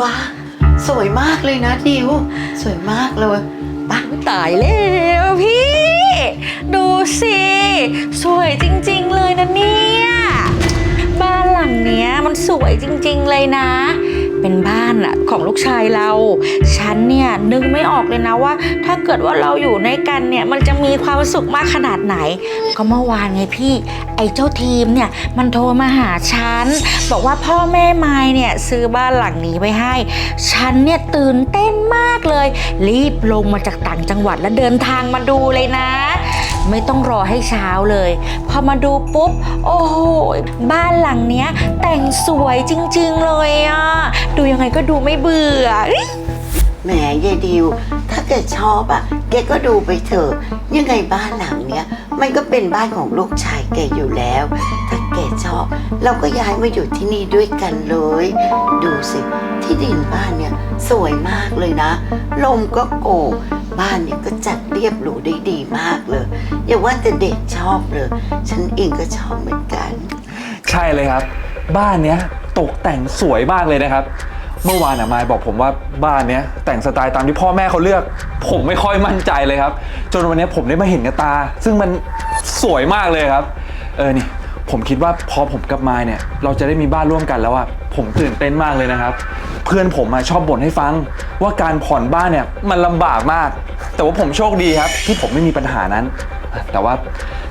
ว้าสวยมากเลยนะดิว สวยมากเลยปะตายแล้วพี่ ดูสิ สวยจริง ๆ เลยนะเนี่ย บ้านหลังเนี้ยมันสวยจริง ๆ เลยนะ เป็นบ้านอะของลูกชายเรา ฉันเนี่ยนึกไม่ออกเลยนะว่า ถ้าเกิดว่าเราอยู่ในกันเนี่ยมันจะมีความสุขมากขนาดไหน ก็เมื่อวานไงพี่ ไอ้เจ้าทีมเนี่ยมันโทรมาหาฉัน บอกว่าพ่อแม่ไม้เนี่ยซื้อบ้านหลังนี้ไว้ให้ ฉันเนี่ยตื่นเต้นมากเลย รีบลงมาจากต่างจังหวัดแล้วเดินทางมาดูเลยนะ ไม่ต้องรอให้เช้าเลย พอมาดูปุ๊บ โอ้โห บ้านหลังเนี้ย แต่งสวยจริง ๆ เลยอะดูยังไงก็ดูไม่เบื่อ แหมยายดิว ถ้าแกชอบอะ แกก็ดูไปเถอะ ยังไงบ้านหลังเนี้ย มันก็เป็นบ้านของลูกชายแกอยู่แล้ว ถ้าแกชอบ เราก็ย้ายมาอยู่ที่นี่ด้วยกันเลย ดูสิ ที่ดินบ้านเนี่ย สวยมากเลยนะ ลมก็โก บ้านเนี่ยก็จัดเรียบหรูได้ดีมากเลย อย่าว่าแต่เด็กชอบเลย ฉันเองก็ชอบเหมือนกัน ใช่เลยครับ บ้านเนี้ยตกแต่งสวยมากเลยนะครับ เมื่อวานอะมายบอกผมว่าบ้านเนี้ยแต่งสไตล์ตามที่พ่อแม่เขาเลือก ผมไม่ค่อยมั่นใจเลยครับ จนวันเนี้ยผมได้มาเห็นกับตา ซึ่งมันสวยมากเลยครับ เออนี่ ผมคิดว่าพอผมกับมายเนี่ย เราจะได้มีบ้านร่วมกันแล้วอะผมตื่นเต้นมากเลยนะครับ เพื่อนผมมาชอบบ่นให้ฟัง ว่าการผ่อนบ้านเนี่ยมันลำบากมาก แต่ว่าผมโชคดีครับ ที่ผมไม่มีปัญหานั้น แต่ว่า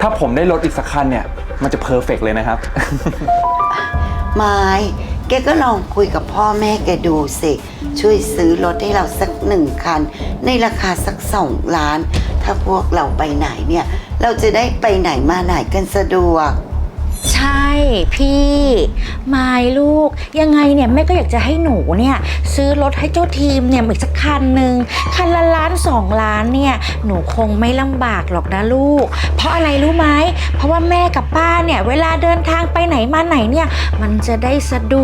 ถ้าผมได้รถอีกสักคันเนี่ย มันจะเพอร์เฟกเลยนะครับ ไม้แกก็ลองคุยกับพ่อแม่แกดูสิ ช่วยซื้อรถให้เราสักหนึ่งคัน ในราคาสักสองล้าน ถ้าพวกเราไปไหนเนี่ย เราจะได้ไปไหนมาไหนกันสะดวก ใช่พี่มายลูก ยังไงเนี่ยแม่ก็อยากจะให้หนูเนี่ย ซื้อรถให้เจ้าทีมเนี่ยอีกสักคันหนึ่งคันละล้านสองล้านเนี่ย หนูคงไม่ลำบากหรอกนะลูก เพราะอะไรรู้ไหมเพราะว่าแม่กับป้าเนี่ย เวลาเดินทางไปไหนมาไหนเนี่ย มันจะได้สะด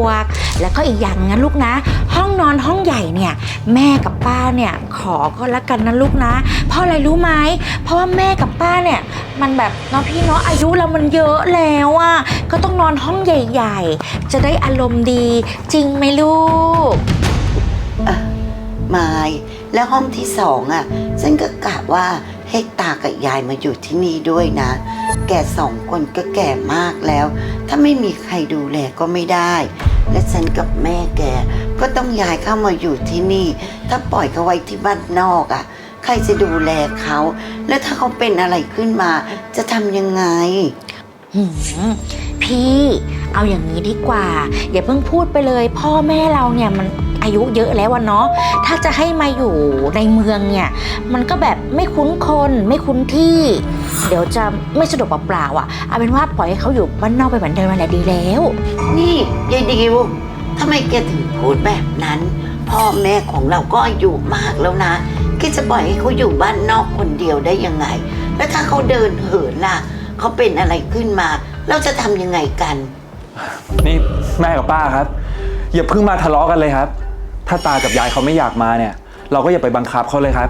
วก แล้วก็อีกอย่างนะลูกนะ ห้องนอนห้องใหญ่เนี่ย แม่กับป้าเนี่ยขอก็แล้วกันนะลูกนะ เพราะอะไรรู้ไหมเพราะว่าแม่กับป้าเนี่ย มันแบบเนาะพี่เนาะอายุเรามันเยอะแล้วอะ่ะก็ต้องนอนห้องใหญ่ ๆ จะได้อารมณ์ดี จริงไหมลูกไม้แล้วห้องที่สองอะฉันก็กะว่าให้ตากับยายมาอยู่ที่นี่ด้วยนะ แกสองคนก็แก่มากแล้ว ถ้าไม่มีใครดูแลก็ไม่ได้ และฉันกับแม่แกก็ต้องย้ายเข้ามาอยู่ที่นี่ ถ้าปล่อยเขาไว้ที่บ้านนอกอะ ใครจะดูแลเขา แล้วถ้าเขาเป็นอะไรขึ้นมาจะทำยังไง หืมพี่เอาอย่างนี้ดีกว่า อย่าเพิ่งพูดไปเลย พ่อแม่เราเนี่ยมันอายุเยอะแล้วอะเนาะถ้าจะให้มาอยู่ในเมืองเนี่ย มันก็แบบไม่คุ้นคนไม่คุ้นที่ เดี๋ยวจะไม่สะดวกเปล่าๆอะเอาเป็นว่าปล่อยให้เขาอยู่บ้านนอกไปเหมือนเดิมนั่นแหละดีแล้ว นี่ยายดิวทำไมแกถึงพูดแบบนั้น พ่อแม่ของเราก็อายุมากแล้วนะแกจะปล่อยให้เขาอยู่บ้านนอกคนเดียวได้ยังไง แล้วถ้าเขาเดินเหินล่ะ เขาเป็นอะไรขึ้นมา เราจะทำยังไงกัน นี่แม่กับป้าครับ อย่าเพิ่งมาทะเลาะกันเลยครับ ถ้าตากับยายเขาไม่อยากมาเนี่ย เราก็อย่าไปบังคับเขาเลยครับ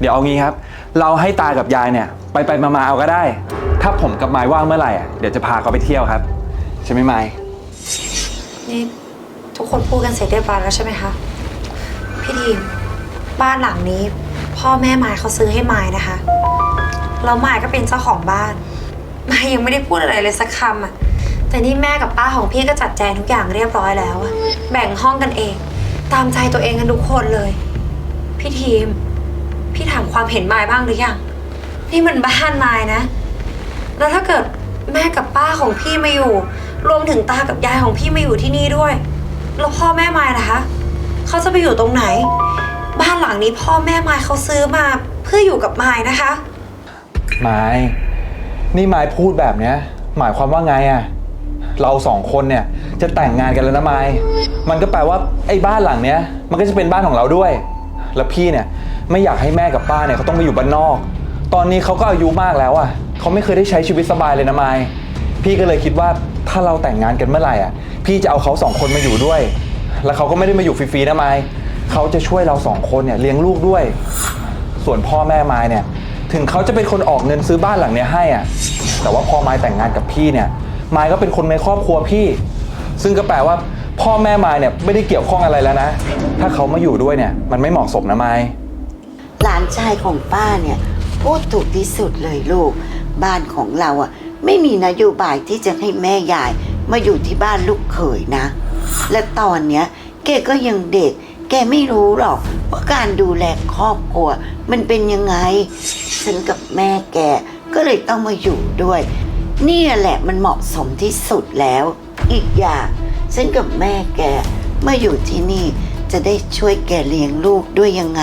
เดี๋ยวเอางี้ครับ เราให้ตากับยายเนี่ย ไปไปมามาเอาก็ได้ ถ้าผมกับไม้ว่างเมื่อไหร่อะเดี๋ยวจะพาเขาไปเที่ยวครับใช่ไหมไม้นี่ทุกคนพูดกันเสร็จเรียบร้อยแล้วใช่ไหมคะพี่ทีมบ้านหลังนี้ พ่อแม่มายเขาซื้อให้มายนะคะแล้วมายก็เป็นเจ้าของบ้าน มายยังไม่ได้พูดอะไรเลยสักคำอะ แต่นี่แม่กับป้าของพี่ก็จัดแจงทุกอย่างเรียบร้อยแล้วอะแบ่งห้องกันเอง ตามใจตัวเองกันทุกคนเลย พี่ทีม พี่ถามความเห็นมายบ้างหรือยัง นี่มันบ้านมายนะ แล้วถ้าเกิดแม่กับป้าของพี่มาอยู่ รวมถึงตากับยายของพี่มาอยู่ที่นี่ด้วย แล้วพ่อแม่มายนะคะเขาจะไปอยู่ตรงไหน บ้านหลังนี้พ่อแม่มายเขาซื้อมาเพื่ออยู่กับมายนะคะ ไม้ นี่ไม้พูดแบบเนี้ย หมายความว่าไงอะเราสองคนเนี่ยจะแต่งงานกันแล้วนะไม้มันก็แปลว่าไอ้บ้านหลังเนี้ย มันก็จะเป็นบ้านของเราด้วย แล้วพี่เนี่ยไม่อยากให้แม่กับป้าเนี่ยเขาต้องไปอยู่บ้านนอก ตอนนี้เขาก็อายุมากแล้วอะเขาไม่เคยได้ใช้ชีวิตสบายเลยนะไม้พี่ก็เลยคิดว่าถ้าเราแต่งงานกันเมื่อไหร่อะ พี่จะเอาเขาสองคนมาอยู่ด้วย แล้วเขาก็ไม่ได้มาอยู่ฟรีๆนะไม้เขาจะช่วยเราสองคนเนี่ยเลี้ยงลูกด้วย ส่วนพ่อแม่ไม้เนี่ย ถึงเขาจะเป็นคนออกเงินซื้อบ้านหลังเนี้ยให้อะ แต่ว่าพอไม้แต่งงานกับพี่เนี่ย ไม้ก็เป็นคนในครอบครัวพี่ ซึ่งก็แปลว่าพ่อแม่ไมายเนี่ยไม่ได้เกี่ยวข้องอะไรแล้วนะ ถ้าเขามาอยู่ด้วยเนี่ยมันไม่เหมาะสมนะไมายหลานชายของป้าเนี่ยพูดถูกที่สุดเลยลูก บ้านของเราอะ ไม่มีนโยบายที่จะให้แม่ยายมาอยู่ที่บ้านลูกเขยนะ และตอนเนี้ยแกก็ยังเด็ก กไม่รู้หรอกว่าการดูแลครอบครัว มันเป็นยังไง ฉันกับแม่แกก็เลยต้องมาอยู่ด้วย นี่แหละมันเหมาะสมที่สุดแล้ว อีกอย่างฉันกับแม่แกมาอยู่ที่นี่จะได้ช่วยแกเลี้ยงลูกด้วยยังไง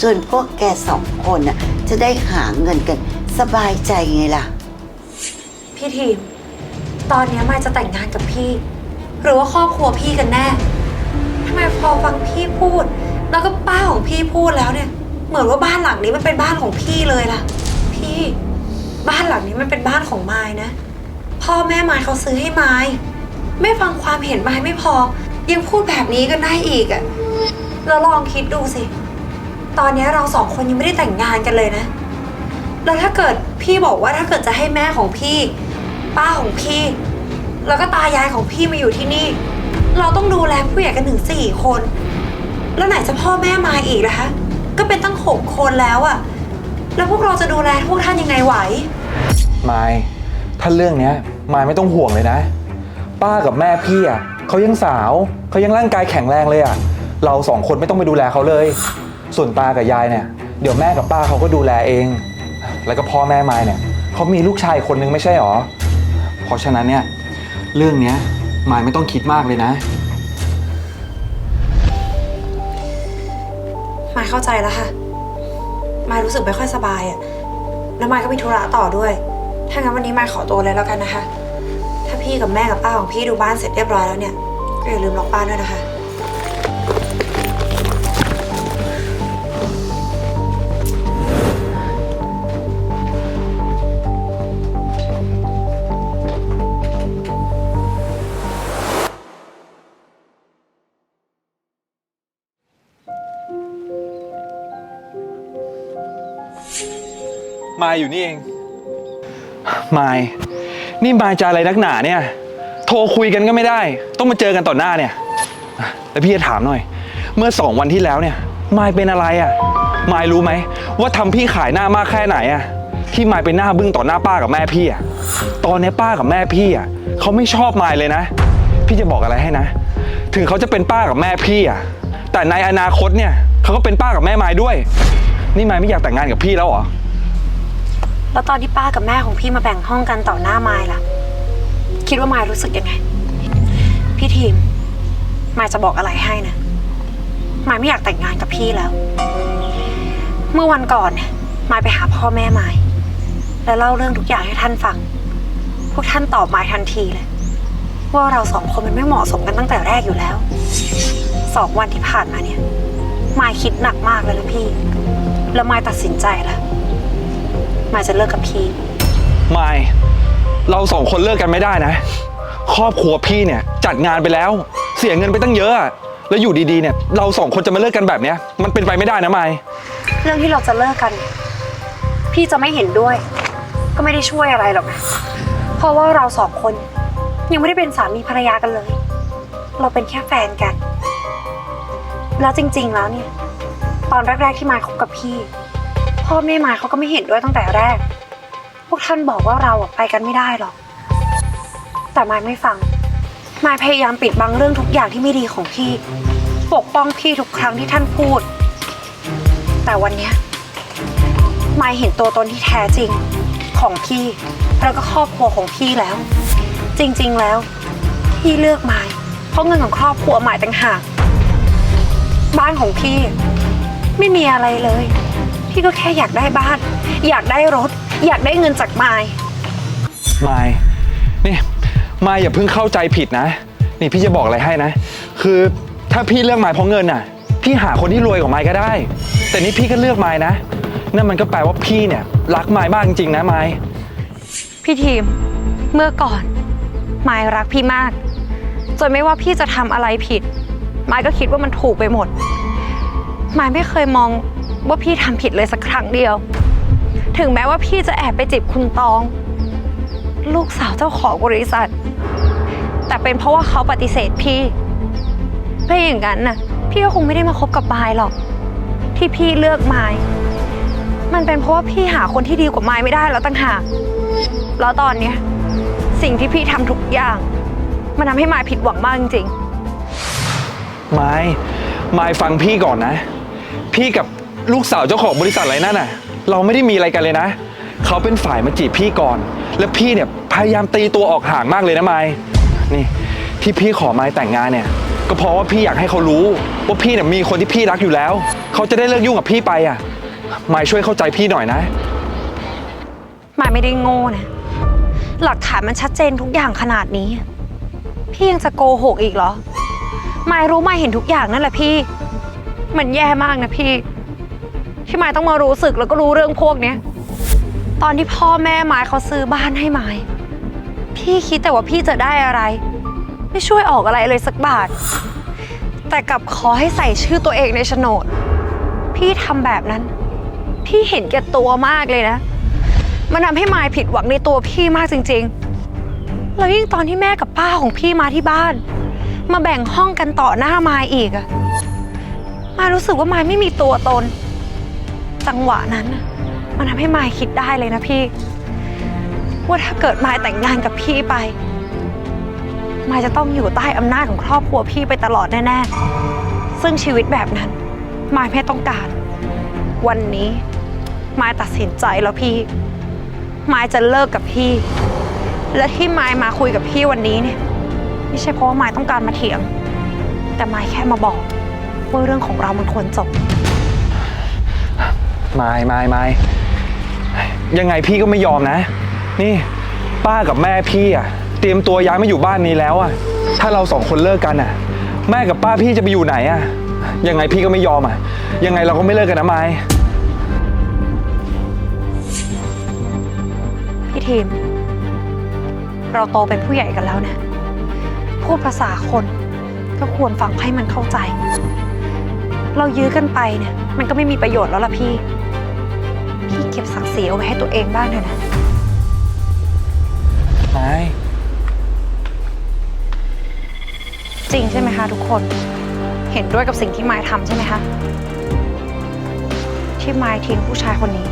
ส่วนพวกแกสองคนน่ะจะได้หาเงินกันสบายใจไงล่ะ พี่ทีม ตอนเนี้ยมายจะแต่งงานกับพี่ หรือว่าครอบครัวพี่กันแน่ ทำไมพอฟังพี่พูด แล้วก็ป้าของพี่พูดแล้วเนี่ย เหมือนว่าบ้านหลังนี้มันเป็นบ้านของพี่เลยล่ะ พี่ บ้านหลังนี้มันเป็นบ้านของมายนะ พ่อแม่ไมายเขาซื้อให้ไมายไม่ฟังความเห็นไมายไม่พอ ยังพูดแบบนี้กันได้อีกอะแล้วลองคิดดูสิ ตอนนี้เราสองคนยังไม่ได้แต่งงานกันเลยนะ แล้วถ้าเกิดพี่บอกว่าถ้าเกิดจะให้แม่ของพี่ ป้าของพี่ แล้วก็ตายายของพี่มาอยู่ที่นี่ เราต้องดูแลผู้ใหญ่กันถึงสี่คน แล้วไหนจะพ่อแม่มาอีกนะคะ ก็เป็นตั้งหกคนแล้วอะแล้วพวกเราจะดูแลพวกท่านยังไงไหว มายถ้าเรื่องเนี้ยมายไม่ต้องห่วงเลยนะ ป้ากับแม่พี่อะเขายังสาวเขายังร่างกายแข็งแรงเลยอะเราสองคนไม่ต้องไปดูแลเขาเลย ส่วนตากับยายเนี่ยเดี๋ยวแม่กับป้าเขาก็ดูแลเอง แล้วก็พ่อแม่มายเนี่ยเขามีลูกชายคนนึงไม่ใช่หรอเพราะฉะนั้นเนี่ยเรื่องเนี้ย มายไม่ต้องคิดมากเลยนะ มายเข้าใจแล้วค่ะ มายรู้สึกไม่ค่อยสบายอะแล้วมายก็มีธุระต่อด้วย ถ้างั้นวันนี้มายขอตัวเลยแล้วกันนะคะ ถ้าพี่กับแม่กับป้าของพี่ดูบ้านเสร็จเรียบร้อยแล้วเนี่ย ก็อย่าลืมล็อกบ้านด้วยนะคะ มายอยู่นี่เองมายนี่มายจะอะไรนักหนาเนี่ย โทรคุยกันก็ไม่ได้ ต้องมาเจอกันต่อหน้าเนี่ยแล้วพี่จะถามหน่อย เมื่อสองวันที่แล้วเนี่ยมายเป็นอะไรอะ่ะมายรู้ไหมว่าทำพี่ขายหน้ามากแค่ไหนอะ่ะที่มายเป็นหน้าบึ้งต่อหน้าป้ากับแม่พี่อะ่ะตอนนี้ป้ากับแม่พี่อะ่ะเขาไม่ชอบมายเลยนะ พี่จะบอกอะไรให้นะ ถึงเขาจะเป็นป้ากับแม่พี่อะแต่ในอนาคตเนี่ยเขาก็เป็นป้ากับแม่มายด้วย นี่มายไม่อยากแต่งงานกับพี่แล้วเหรอ แล้วตอนที่ป้ากับแม่ของพี่มาแบ่งห้องกันต่อหน้ามายล่ะ คิดว่ามายรู้สึกยังไง พี่ทีมมายจะบอกอะไรให้นะมายไม่อยากแต่งงานกับพี่แล้ว เมื่อวันก่อนเนี่ยมายไปหาพ่อแม่มายแล้วเล่าเรื่องทุกอย่างให้ท่านฟัง พวกท่านตอบมายทันทีเลยว่าเราสองคนมันไม่เหมาะสมกันตั้งแต่แรกอยู่แล้ว สองวันที่ผ่านมาเนี่ย มายคิดหนักมากเลยนะพี่ แล้วมายตัดสินใจแล้ว มายจะเลิกกับพี่ ไม่เราสองคนเลิกกันไม่ได้นะ ครอบครัวพี่เนี่ยจัดงานไปแล้ว เสียเงินไปตั้งเยอะอะแล้วอยู่ดีๆเนี่ย เราสองคนจะมาเลิกกันแบบเนี้ย มันเป็นไปไม่ได้นะไม่เรื่องที่เราจะเลิกกัน พี่จะไม่เห็นด้วย ก็ไม่ได้ช่วยอะไรหรอกนะเพราะว่าเราสองคน ยังไม่ได้เป็นสามีภรรยากันเลย เราเป็นแค่แฟนกัน แล้วจริง ๆ แล้วเนี่ย ตอนแรก ๆ ที่มายคบกับพี่ พ่อแม่มาเขาก็ไม่เห็นด้วยตั้งแต่แรก พวกท่านบอกว่าเราอะไปกันไม่ได้หรอก แต่มายไม่ฟัง มายพยายามปิดบังเรื่องทุกอย่างที่ไม่ดีของพี่ ปกป้องพี่ทุกครั้งที่ท่านพูด แต่วันเนี้ยมายเห็นตัวตนที่แท้จริงของพี่ แล้วก็ครอบครัวของพี่แล้ว จริงๆแล้ว พี่เลือกมาย เพราะเงินของครอบครัวมายต่างหาก บ้านของพี่ ไม่มีอะไรเลย พี่ก็แค่อยากได้บ้าน อยากได้รถ อยากได้เงินจากมายไม่นี่ไม่อย่าเพิ่งเข้าใจผิดนะ นี่พี่จะบอกอะไรให้นะ คือถ้าพี่เลือกไม้เพราะเงินน่ะ พี่หาคนที่รวยกว่าไม้ก็ได้ แต่นี่พี่ก็เลือกไม้นะ นั่นมันก็แปลว่าพี่เนี่ย รักไม้มากจริงๆนะไม้พี่ทีม เมื่อก่อนมายรักพี่มาก จนไม่ว่าพี่จะทำอะไรผิดมายก็คิดว่ามันถูกไปหมดมายไม่เคยมอง ว่าพี่ทำผิดเลยสักครั้งเดียว ถึงแม้ว่าพี่จะแอบไปจีบคุณตอง ลูกสาวเจ้าของบริษัท แต่เป็นเพราะว่าเขาปฏิเสธพี่ถ้าอย่างนั้นน่ะ พี่ก็คงไม่ได้มาคบกับมายหรอก ที่พี่เลือกมายมันเป็นเพราะว่าพี่หาคนที่ดีกว่ามายไม่ได้แล้วตั้งหากแล้วตอนเนี้ยสิ่งที่พี่ทำทุกอย่าง มันทำให้มายผิดหวังมากจริงไม้ไม้ฟังพี่ก่อนนะ พี่กับ ลูกสาวเจ้าของบริษัทอะไรนั่นน่ะ เราไม่ได้มีอะไรกันเลยนะ เขาเป็นฝ่ายมาจีบพี่ก่อน แล้วพี่เนี่ยพยายามตีตัวออกห่างมากเลยนะไม้นี่ที่พี่ขอไม้แต่งงานเนี่ย ก็เพราะว่าพี่อยากให้เขารู้ ว่าพี่เนี่ยมีคนที่พี่รักอยู่แล้ว เขาจะได้เลิกยุ่งกับพี่ไปอะไม้ช่วยเข้าใจพี่หน่อยนะๆมายไม่ได้โง่นะ หลักฐานมันชัดเจนทุกอย่างขนาดนี้ พี่ยังจะโกหกอีกเหรอ มายรู้มายเห็นทุกอย่างนั่นแหละพี่ มันแย่มากนะพี่ ที่ไมายต้องมารู้สึกแล้วก็รู้เรื่องพวกเนี้ยตอนที่พ่อแม่ไมายเขาซื้อบ้านให้ไมายพี่คิดแต่ว่าพี่จะได้อะไร ไม่ช่วยออกอะไรเลยสักบาท แต่กลับขอให้ใส่ชื่อตัวเองในโฉนด พี่ทำแบบนั้น พี่เห็นแก่ตัวมากเลยนะ มันทำให้ไมายผิดหวังในตัวพี่มากจริง ๆ แล้วยิ่งตอนที่แม่กับป้าของพี่มาที่บ้าน มาแบ่งห้องกันต่อหน้าไมายอีกอะมารู้สึกว่าไมายไม่มีตัวตน จังหวะนั้น มันทำให้มายคิดได้เลยนะพี่ ว่าถ้าเกิดมายแต่งงานกับพี่ไป มายจะต้องอยู่ใต้อำนาจของครอบครัวพี่ไปตลอดแน่ๆ ซึ่งชีวิตแบบนั้น มายไม่ต้องการ วันนี้ มายตัดสินใจแล้วพี่ มายจะเลิกกับพี่ และที่มายมาคุยกับพี่วันนี้เนี่ย ไม่ใช่เพราะว่ามายต้องการมาเถียง แต่มายแค่มาบอกว่าเรื่องของเรามันควรจบ ไม่ไม่ไม่ยังไงพี่ก็ไม่ยอมนะ นี่ ป้ากับแม่พี่อะ เตรียมตัวย้ายมาอยู่บ้านนี้แล้วอะ ถ้าเราสองคนเลิกกันอะ แม่กับป้าพี่จะไปอยู่ไหนอะ ยังไงพี่ก็ไม่ยอมอะ ยังไงเราก็ไม่เลิกกันนะไม้พี่ทีม เราโตเป็นผู้ใหญ่กันแล้วนะพูดภาษาคนก็ควรฟังให้มันเข้าใจ เรายื้อกันไปเนี่ย มันก็ไม่มีประโยชน์แล้วล่ะพี่ ศักดิ์ศรีเอาไว้ให้ตัวเองบ้างเถอะนะ ไม้จริงใช่ไหมคะทุกคน เห็นด้วยกับสิ่งที่มายทำใช่ไหมคะ ที่มายทิ้งผู้ชายคนนี้